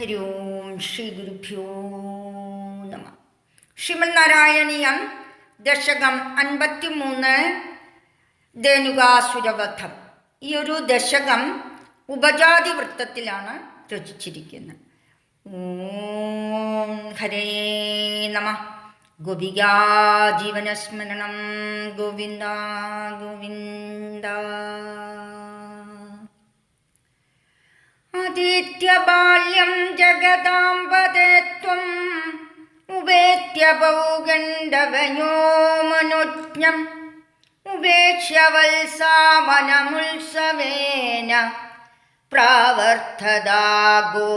ഹരി ഓം ശ്രീ ഗുരുഭ്യോ നമ. ശ്രീമന്നാരായണീയം ദശകം അൻപത്തിമൂന്ന് ധേനുകാസുരവധം. ഈ ഒരു ദശകം ഉപജാതി വൃത്തത്തിലാണ് രചിച്ചിരിക്കുന്നത്. ഓം ഹരേ നമ. ഗോപികാ ജീവനസ്മരണം ഗോവിന്ദ ഗോവിന്ദ. അദിത്യബാല്യം ജഗദാംബദേ ത്വം ഉപേത്യ പൗഗണ്ഡവയോ മനുജ്ഞം ഉപേക്ഷ്യ വത്സാമനമുത്സവേന പ്രാവർത്തദാഗോ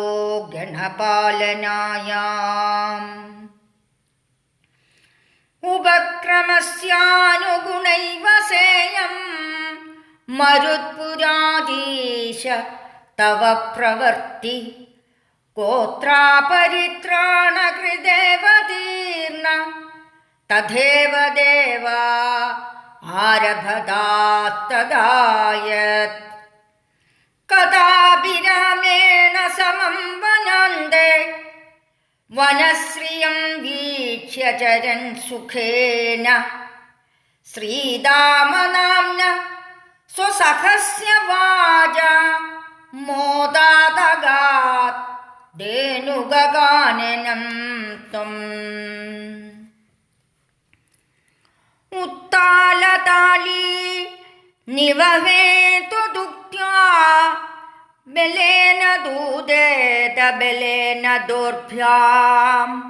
ഗണപാലനായാം. ഉപക്രമസ്യാനുഗുണൈവ സേയം മരുത്പുരാധീശ തവ പ്രവർത്തി ഗോത്രാപരിത്രാണകൃദേവ തീർണ തഥേവ ദേവ ആരഭദാത്തദായത്. കഥാഭിരാമേണ സമം വനാന്തേ. വനശ്രിയം വീക്ഷ്യ ചരൻ സുഖേന. ശ്രീതാമനാംന സ്വസഖസ്യ വാച മോദാതഗാത് ധേനുഗാനനം ത്വം. ഉത്താലതാലീ നിവഹേതു ദുഃഖ്യാ ബലേന ദൂതേത ബലേന ദോർഭ്യാം.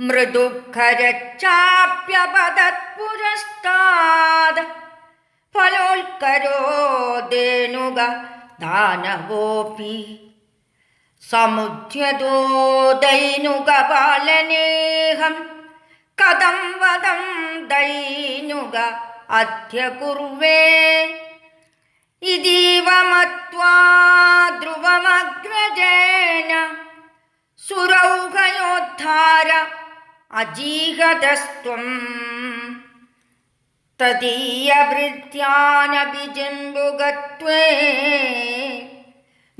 മൃദുഃഖരച്ചാപ്യപദത്പുരസ്താദ് ഫലോൽക്കരോ ധേനുക ദാനവോപി. സമുദ്യതോ ദൈനുകപാലനേഹം കഥം വദം ദൈനുക അധ്യ കുർവേ ഇതീവ മത്വാ ധ്രുവമഗ്രജേന സുരൗഘയോദ്ധാര അജീഹതസ്ത്വം. തദീയഭൃത്യാനഭിജംബുഗത്വേ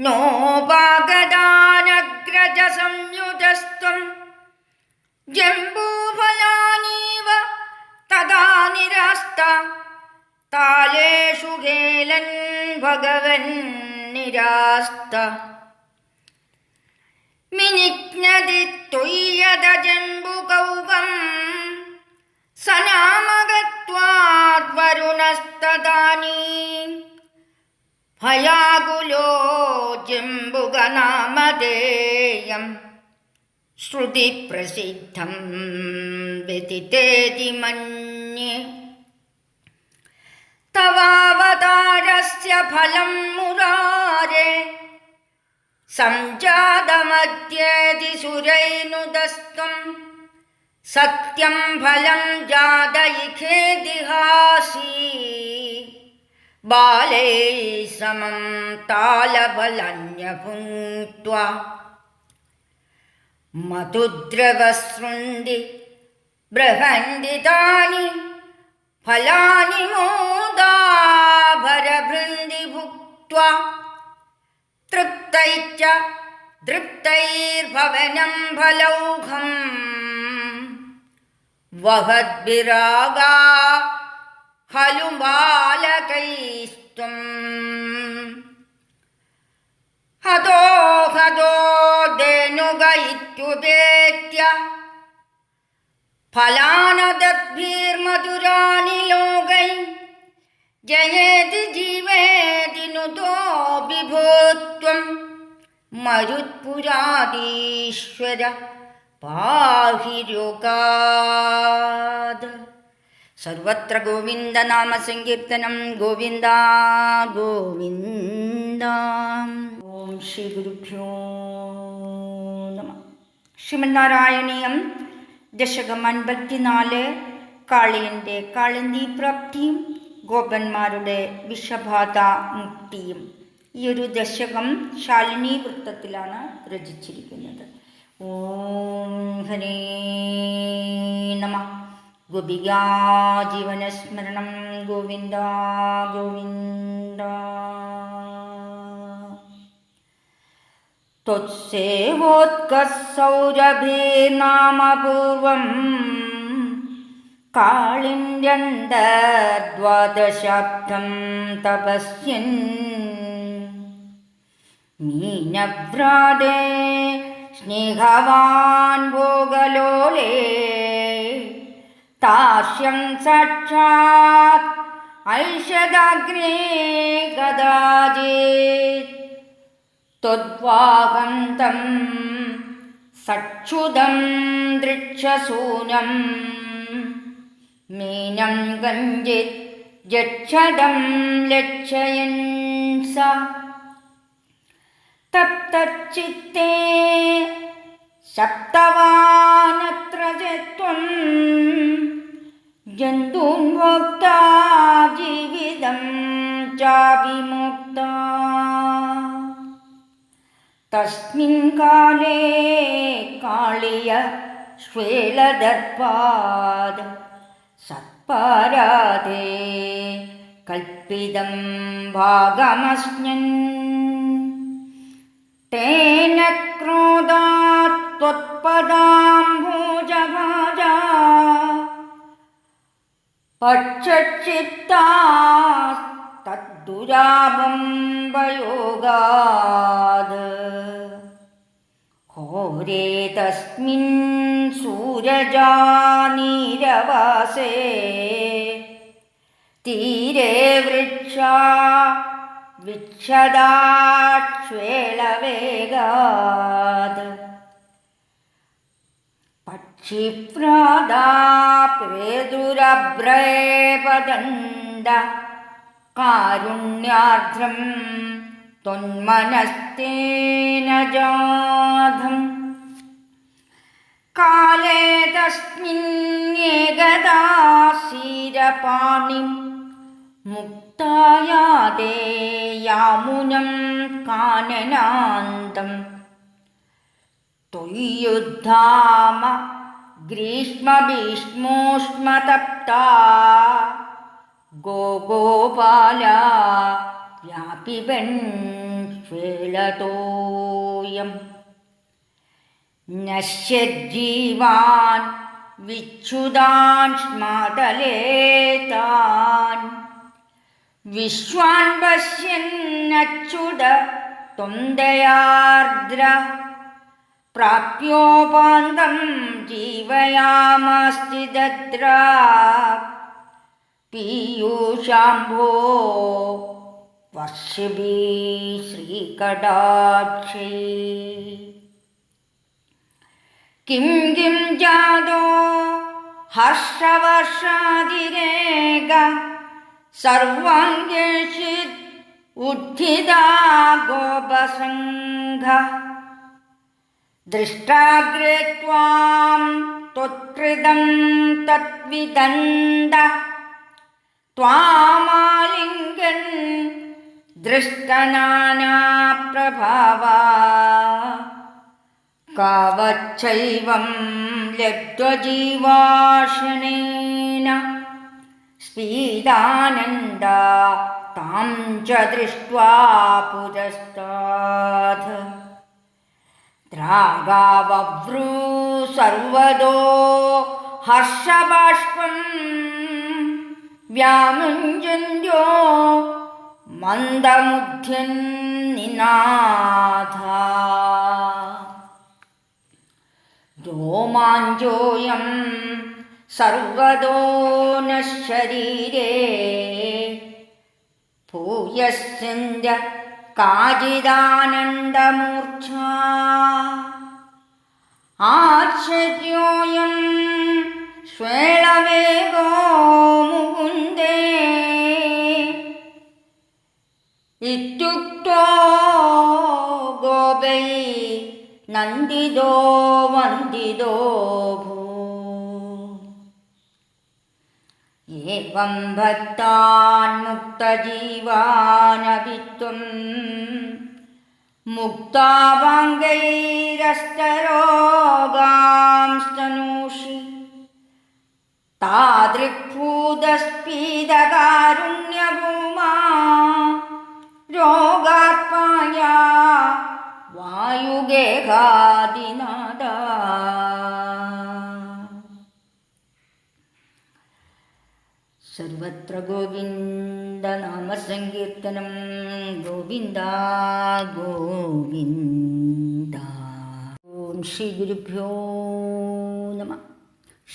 നോപാഗദാനഗ്രജ സംയുതസ്ത്വം ജംബൂഫലാനീവ തഥാ നിരാസ്ത താലേഷു കേലൻ ഭഗവൻ നിരാസ്ത മിനിജ്ഞതി ത്വയ്യത ജംബുകൗകം സനാമഗത്വാദ്വരുണസ്തദാനീം हयागुलो जिम्बुगनामदेयं श्रुतिप्रसिद्धं व्यतितेति मन्ये। तवावतारस्य फलं मुरारे सञ्जातमद्येति सुरैनुदस्त्वं सत्यं फलं जादयिखेदिहासि ബാലൈ സമം താലഫലന്യഭുങ്ക്ത്വാ മധുദ്രവസൃന്തി ബൃഹന്തി താനി ഫലാനി മോദാഭരഭൃന്തി ഭുക്ത തൃപ്തൈച്ച തൃപ്തൈർഭവനം ഫലൗഘം വഹദ്ഭിരാഗാ ഹലുബാലകൈസ്ത്വം ഹതോ ഹതോ ധേനുഗയിത്യുദേത്യ ഫലാനദ്ഭീർമധുരാണി ലോകൈ. ജയേതി ജീവേതി നുതോ വിഭൂത്വം മരുത്പുരാദീശ്വര പാഹിരുകാദ് സർവത്ര ഗോവിന്ദ നാമ സങ്കീർത്തനം. ഗോവിന്ദ ഗോവിന്ദ. ഓം ശ്രീ ഗുരുഭ്യോ നമ. ശ്രീമന്നാരായണീയം ദശകം അൻപത്തിനാല്. കാളിയന്റെ കാളിന്ദി പ്രാപ്തിയും ഗോപന്മാരുടെ വിഷബാധ മുക്തിയും ഈ ഒരു ദശകം ശാലിനി വൃത്തത്തിലാണ് രചിച്ചിരിക്കുന്നത്. ഓം ഹരേ നമ. ഗോപികാജീവനസ്മരണം ഗോവിന്ദ ഗോവിന്ദ. ത്വത്സേവോത്കസൗരഭീനാമപൂർവം കാളിന്ദ്യന്തദ്വാദശാബ്ദം തപസ്യൻ. മീനവ്രാതേ സ്നേഹവാൻ ഭോഗലോലേ तास्यं साक्षात् ऐषदाग्रे कदाचित् त्वद्वागन्तं सक्षुदं दृक्षसूनं मीनं कञ्चित् यच्छदं लक्षयन् सा। तप्तच्चित्ते ശബ്ദവാനത്ര ചെത്വം ജന്തും ഭോക്ത ജീവിതം ചാവിമുക്ത. തസ്മിൻ കാലേ കാളിയ ശ്വേലദർപ്പാദ സത്പാരാതെ കൽപ്പിതം ഭാഗമസ്ഞൻ. തേന പദാംഭൂജഭാജ പക്ഷിത്താസ്തുരാബംബയോഗാത് ഹോരേ തസ്മിൻ സൂരജാനീരവാസേ തീരെ വൃക്ഷ വിക്ഷദാക്ഷേളവേഗാത് ക്ഷിപ്രാദാപ്രേതുരഭ്രേപദണ്ട കാരുണ്യാർദ്രം ത്വന്മനസ്തേന ജാതം കാലേ തസ്മിന്നേകദാശീരപാണിം മുക്തായാതേ യാമുനം കാനനാന്തം തൊയ്യുദ്ധാമ ग्रीष्मभीष्मोष्मतप्ता गोगोपाला व्यापिबन् श्वेलतोऽयम् नश्यज्जीवान् विच्छुदान् स्मातले तान् विश्वान् पश्यन्नच्युत त्वन्दयार्द्र प्राप्योपान्तं പ്രാപ്യോപാന്തം ജീവയാമസ്തിദത്ര പീയൂഷാംബോ വർഷിഭി ശ്രീകടാക്ഷി. Kim Kim ജാതോ ഹർഷവർഷാതിരേക. സർവാംഗേഷിത് ഉദ്ധിതാ ഗോപസംഘ. दृष्टाग्रे त्वां त्वत्कृतं तद्विदन्द त्वामालिङ्गन् दृष्टनानाप्रभावा कावच्चैवं लब्ध्वजीवाशनेन स्पीदानन्दा तां च दृष्ट्वा पुरस्तात् ദ്രാഗാവ്രൂ സർവദോ ഹർഷബാഷ്പം വ്യാമുഞ്ചന്യോ മന്ദമുദ്ധ്യൻ നിനാഥ. രോമാഞ്ചോയം സർവദോ ന ശരീരേ ഭൂയശ്ചിന്ത കാചിദാനന്ദമൂർച്ഛ ആശ്ചര്യോയം ശ്വേളവേഗോ മുകുന്ദേ. ഇത്യുക്തോ ഗോപൈ നന്ദിതോ വന്ദിതോ ഭൂ. എവം ഭക്താൻ മുക്തജീവാനഭിത്വം മുക്താവംഗൈരസ്തരോഗാംസ്തനൂഷി താദൃക്ഭൂതസ്പീതകാരുണ്യഭൂമാ സർവത്ര ഗോവിന്ദ നാമസങ്കീർത്തനം. ഗോവിന്ദ ഗോവിന്ദ. ഓം ശ്രീ ഗുരുഭ്യോ നമ.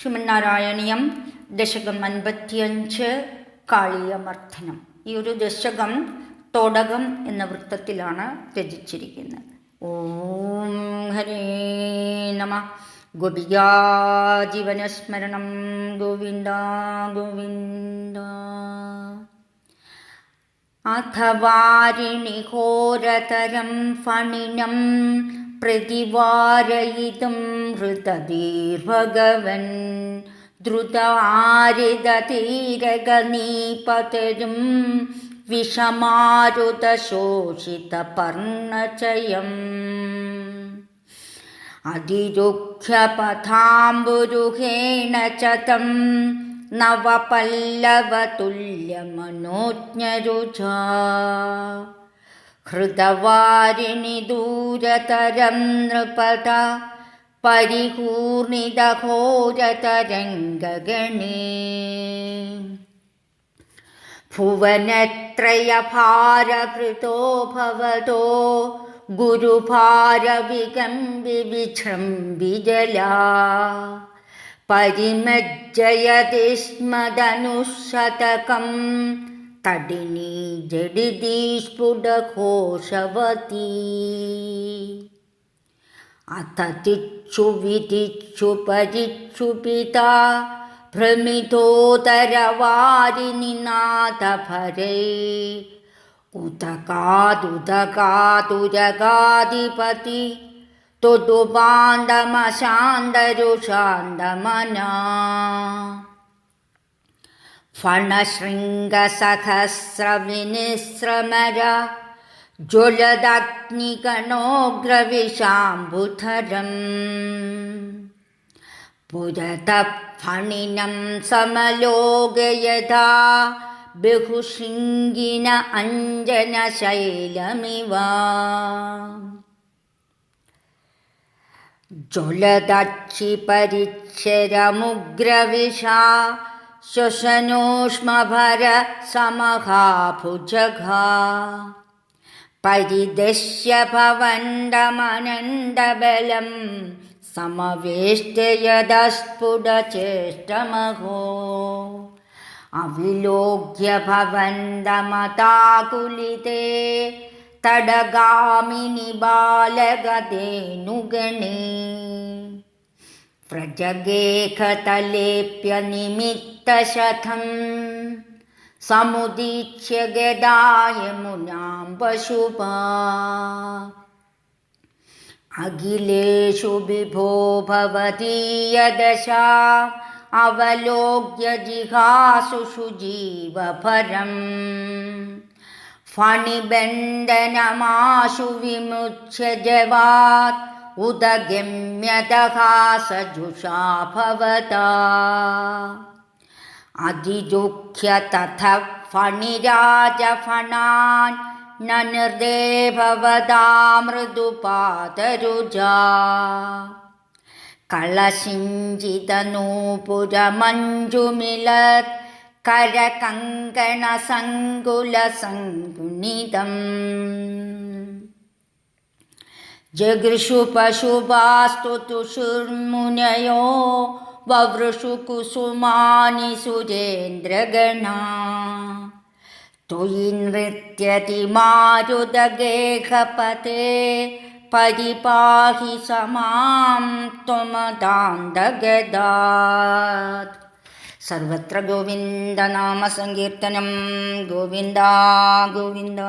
ശ്രീമന്നാരായണീയം ദശകം അൻപത്തിയഞ്ച് കാളിയമർദ്ദനം. ഈ ഒരു ദശകം തോടകം എന്ന വൃത്തത്തിലാണ് രചിച്ചിരിക്കുന്നത്. ഓം ഹരേ നമ. ഗോപികാജീവനസ്മരണം. ഗോവിന്ദ ഗോവിന്ദ. അഥവാരിണി ഘോരതരം ഫണിനം പ്രതിവാരയിതും ഹൃതധീർഭഗവൻ ദ്രുതാരിതീരകനീപതരും വിഷമാരുതശോഷിതപർണചയം. അതിരുഖ്യപഥാംബുരുഹേണ ചതം നവപല്ലവതുല്യമനോജ്ഞരുച. ഹൃദവാരിണി ദൂരതരം നൃപത പരികൂർണിതഘോരതരംഗഗണേ ഭുവനത്രയഭാരഭൃതോ ഭവതോ गुरुभारविकम्बिविजृम्बिजला परिमज्जयति स्मदनुशतकं तडिनी जडिति स्फुटघोषवती अथ तिक्षु वितिक्षु परिक्षु पिता ഉദകാതുദകാതുരകാധിപതി. തുതുപാന്തമശാന്തരുഷാന്തമനാ ഫണശൃംഗസഹസ്രവിനിശ്രമര. ജ്വലദഗ്നികണോഗ്രവിശാംബുധരം പുരതഃ ഫണിനം സമലോകയഥാ. ബഹുശൃംഗിന ജ്വലദക്ഷി പരിച്ഛരമുഗ്രവിഷ ശ്വസനോഷ്മഭര സമഹാഭുജഘ. പരിദശ്യ ഭവന്തമനന്തബലം സമവേഷ്ടയതസ്ഫുടചേഷ്ടമഹോ അവിലോക്യ ഭവന്തമതാകുലിതേ തടഗാമിനി ബാലഗതേനുഗണേ. വ്രജഗേഖതലേപ്യ നിമിത്തശതം സമുദീക്ഷ്യ ഗദായമുനാം പശുപാ അഖിലേഷു വിഭോ अवलोक्य जिहासुषु जीवभरम् फणिबन्दनमाशु विमुच्य जवात् उदगम्यतः सजुषा भवता। अधिजुह्य तथः फणिराजफणान्, न निर्देभवदा मृदुपातरुजा कलशिञ्जितनूपुरमञ्जुमिलत् करकङ्कणसङ्कुलसङ्कुनितम् जगृषु पशुपास्तु तुषुर्मुनयो ववृषु कुसुमानि सुरेन्द्रगणा। त्वयि नृत्यति मारुदगेहपते പരിപാഹി സമാം ത്വമതാന്തഗദാത് സർവത്ര ഗോവിന്ദ നാമ ഗോവിന്ദനാമസങ്കീർത്തനം ഗോവിന്ദ ഗോവിന്ദ.